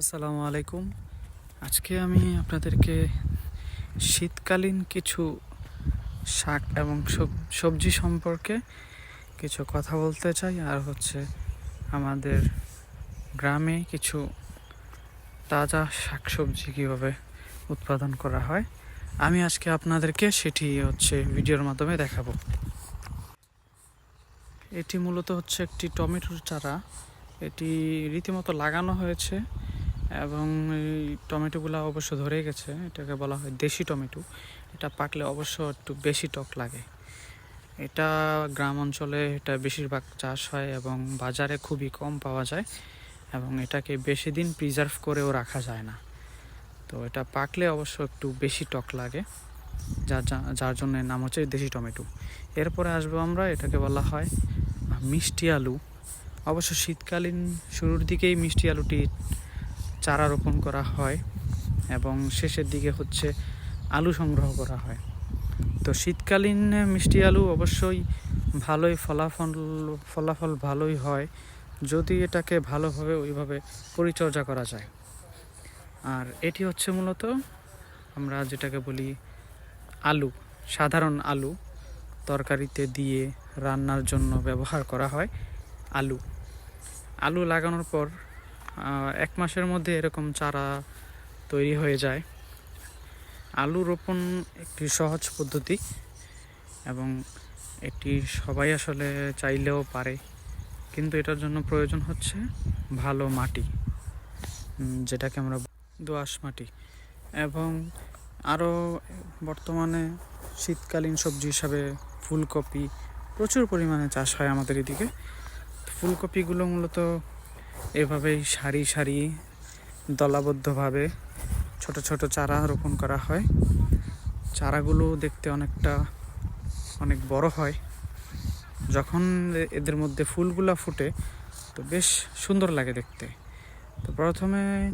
আসসালামু আলাইকুম। আজকে আমি আপনাদেরকে শীতকালীন কিছু শাক এবং সব- সবজি সম্পর্কে কিছু কথা বলতে চাই। আর হচ্ছে আমাদের গ্রামে কিছু তাজা শাকসবজি কীভাবে উৎপাদন করা হয়, আমি আজকে আপনাদেরকে সেটি হচ্ছে ভিডিওর মাধ্যমে দেখাবো। এটি মূলত হচ্ছে একটি টমেটোর চারা। এটি রীতিমতো লাগানো হয়েছে। এবং এই টমেটোগুলো অবশ্য ধরে গেছে, এটাকে বলা হয় দেশি টমেটো। এটা পাকলে অবশ্য একটু বেশি টক লাগে। এটা গ্রাম অঞ্চলে এটা বেশিরভাগ চাষ হয় এবং বাজারে খুবই কম পাওয়া যায় এবং এটাকে বেশি দিন প্রিজার্ভ করেও রাখা যায় না। তো এটা পাকলে অবশ্য একটু বেশি টক লাগে যার যার জন্য নাম হচ্ছে দেশি টমেটো। এরপরে আসব আমরা, এটাকে বলা হয় মিষ্টি আলু। অবশ্য শীতকালীন শুরুর দিকেই মিষ্টি আলুটি চারা রোপণ করা হয় এবং শেষের দিকে হচ্ছে আলু সংগ্রহ করা হয়। তো শীতকালীন মিষ্টি আলু অবশ্যই ভালোই ফলাফল ফলাফল ভালোই হয় যদি এটাকে ভালোভাবে ওইভাবে পরিচর্যা করা যায়। আর এটি হচ্ছে মূলত আমরা যেটাকে বলি আলু, সাধারণ আলু তরকারিতে দিয়ে রান্নার জন্য ব্যবহার করা হয়, আলু। আলু লাগানোর পর এক মাসের মধ্যে এরকম চারা তৈরি হয়ে যায়। আলু রোপণ একটি সহজ পদ্ধতি এবং এটি সবাই আসলে চাইলেও পারে, কিন্তু এটার জন্য প্রয়োজন হচ্ছে ভালো মাটি যেটাকে আমরা দোআঁশ মাটি। এবং আরও বর্তমানে শীতকালীন সবজি হিসাবে ফুলকপি প্রচুর পরিমাণে চাষ হয় আমাদের এদিকে। ফুলকপিগুলো মূলত এভাবেই সারি সারি দলাবদ্ধভাবে ছোট ছোট চারা রোপণ করা হয়। চারাগুলো দেখতে অনেকটা, অনেক বড় হয়। যখন এদের মধ্যে ফুলগুলা ফুটে, তো বেশ সুন্দর লাগে দেখতে। তো প্রথমে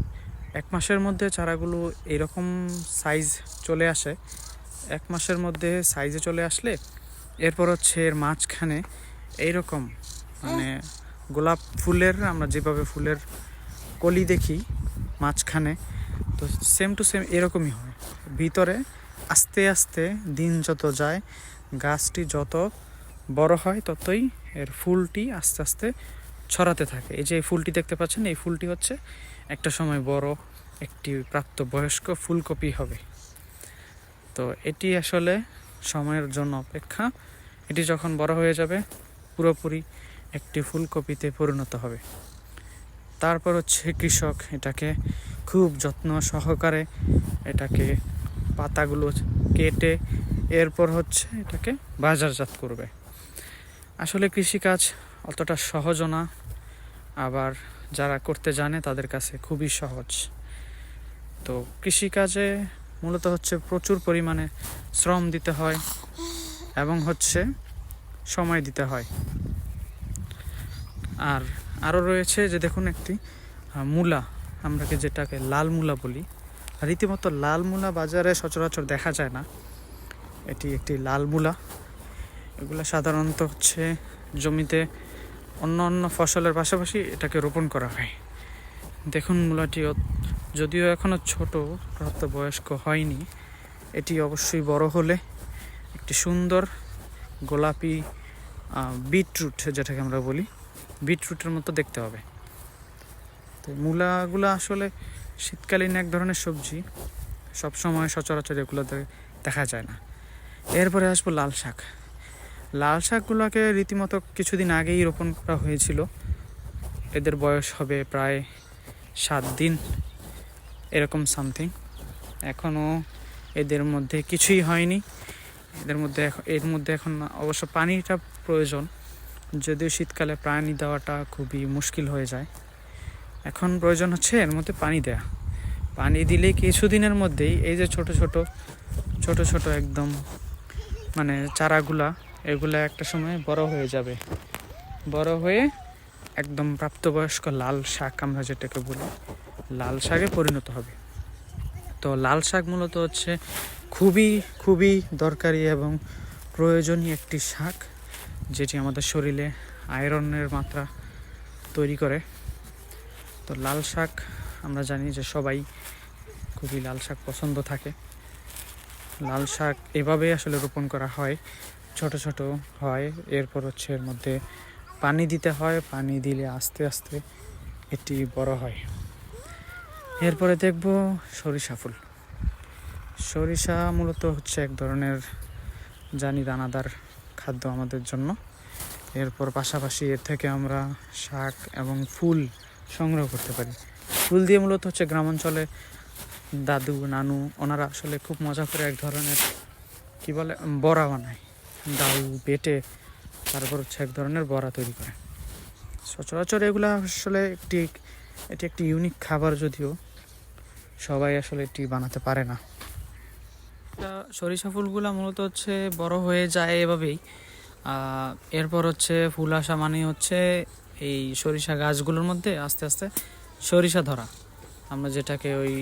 এক মাসের মধ্যে চারাগুলো এরকম সাইজ চলে আসে। এক মাসের মধ্যে সাইজে চলে আসলে, এরপর হচ্ছে এর মাঝখানে এইরকম মানে গোলাপ ফুলের, আমরা যেভাবে ফুলের কলি দেখি মাঝখানে, তো সেম টু সেম এরকমই হয়। ভিতরে আস্তে আস্তে দিন যত যায়, গাছটি যত বড় হয়, ততই এর ফুলটি আস্তে আস্তে ছড়াতে থাকে। এই যে এই ফুলটি দেখতে পাচ্ছেন, এই ফুলটি হচ্ছে একটা সময় বড়, একটি প্রাপ্তবয়স্ক ফুলকপি হবে। তো এটি আসলে সময়ের জন্য অপেক্ষা। এটি যখন বড় হয়ে যাবে, পুরোপুরি একটি ফুলকপিতে পরিণত হবে। তারপর হচ্ছে কৃষক এটাকে খুব যত্ন সহকারে এটাকে পাতাগুলো কেটে এরপর হচ্ছে এটাকে বাজারজাত করবে। আসলে কৃষিকাজ অতটা সহজও না, আবার যারা করতে জানে তাদের কাছে খুবই সহজ। তো কৃষিকাজে মূলত হচ্ছে প্রচুর পরিমাণে শ্রম দিতে হয় এবং হচ্ছে সময় দিতে হয়। আর আরও রয়েছে যে দেখুন একটি মূলা, আমরাকে যেটাকে লাল মূলা বলি। রীতিমতো লাল মূলা বাজারে সচরাচর দেখা যায় না। এটি একটি লাল মূলা। এগুলো সাধারণত হচ্ছে জমিতে অন্য অন্য ফসলের পাশাপাশি এটাকে রোপণ করা হয়। দেখুন মূলাটি যদিও এখনও ছোট প্রাপ্তবয়স্ক হয়নি। এটি অবশ্যই বড় হলে একটি সুন্দর গোলাপি বিটরুট, যেটাকে আমরা বলি বিটরুটের মতো দেখতে হবে। তো মূলাগুলো আসলে শীতকালীন এক ধরনের সবজি। সব সময় সচরাচর এগুলো দেখা যায় না। এরপরে আসব লাল শাক। লাল শাকগুলোকে রীতিমতো কিছুদিন আগেই রোপণ করা হয়েছিল। এদের বয়স হবে প্রায় সাত দিন, এরকম সামথিং। এখনও এদের মধ্যে কিছুই হয়নি। এদের মধ্যে এর মধ্যে এখন অবশ্য পানিটা প্রয়োজন। যদিও শীতকালে পানি দেওয়াটা খুবই মুশকিল হয়ে যায়। এখন প্রয়োজন হচ্ছে এর মধ্যে পানি দেয়া। পানি দিলে কিছুদিনের মধ্যেই এই যে ছোট ছোট ছোট ছোট একদম মানে চারাগুলা, এগুলা একটা সময় বড় হয়ে যাবে। বড় হয়ে একদম প্রাপ্তবয়স্ক লাল শাক আমরা যেটাকে বলি, লাল শাকে পরিণত হবে। তো লাল শাক মূলত হচ্ছে খুবই খুবই দরকারি এবং প্রয়োজনীয় একটি শাক। যেটি আমাদের শরীরে আয়রনের মাত্রা তৈরি করে। তো লাল শাক, আমরা জানি যে সবাই খুবই লাল শাক পছন্দ থাকে। লাল শাক এভাবেই আসলে রোপণ করা হয়, ছোট ছোট হয়। এরপর হচ্ছে এর মধ্যে পানি দিতে হয়, পানি দিলে আস্তে আস্তে এটি বড় হয়। এরপরে দেখব সরিষা ফুল। সরিষা মূলত হচ্ছে এক ধরনের জানি দানাদার খাদ্য আমাদের জন্য। এরপর পাশাপাশি এর থেকে আমরা শাক এবং ফুল সংগ্রহ করতে পারি। ফুল দিয়ে মূলত হচ্ছে গ্রামাঞ্চলে দাদু, নানু ওনারা আসলে খুব মজা করে এক ধরনের কি বলে বড়া বানায়। ডাল, বেটে, তারপর হচ্ছে এক ধরনের বড়া তৈরি করে। সচরাচর এগুলো আসলে একটি, এটি একটি ইউনিক খাবার যদিও সবাই আসলে এটি বানাতে পারে না। তা সরিষা ফুলগুলো মূলত হচ্ছে বড় হয়ে যায় এভাবেই। এরপর হচ্ছে ফুল আসা মানে হচ্ছে এই সরিষা গাছগুলোর মধ্যে আস্তে আস্তে সরিষা ধরা। আমরা যেটাকে ওই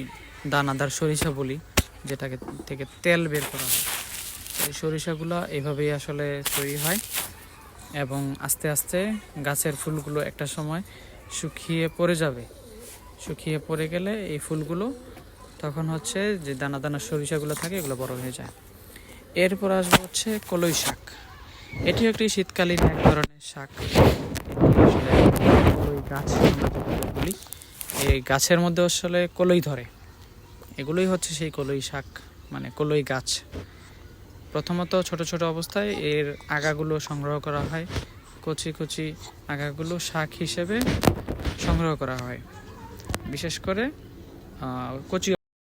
দানাদার সরিষা বলি, যেটাকে থেকে তেল বের করা হয়। এই সরিষাগুলো এভাবেই আসলে তৈরি হয় এবং আস্তে আস্তে গাছের ফুলগুলো একটা সময় শুকিয়ে পড়ে যাবে। শুকিয়ে পড়ে গেলে এই ফুলগুলো তখন হচ্ছে যে দানা দানা সরিষাগুলো থাকে, এগুলো বড় হয়ে যায়। এরপর আসবে হচ্ছে কলই শাক। এটি একটি শীতকালীন এক ধরনের শাক। কলই গাছ বলি, এই গাছের মধ্যে আসলে কলই ধরে। এগুলোই হচ্ছে সেই কলই শাক মানে কলই গাছ। প্রথমত ছোট ছোট অবস্থায় এর আগাগুলো সংগ্রহ করা হয়। কচি কচি আগাগুলো শাক হিসেবে সংগ্রহ করা হয়। বিশেষ করে কচি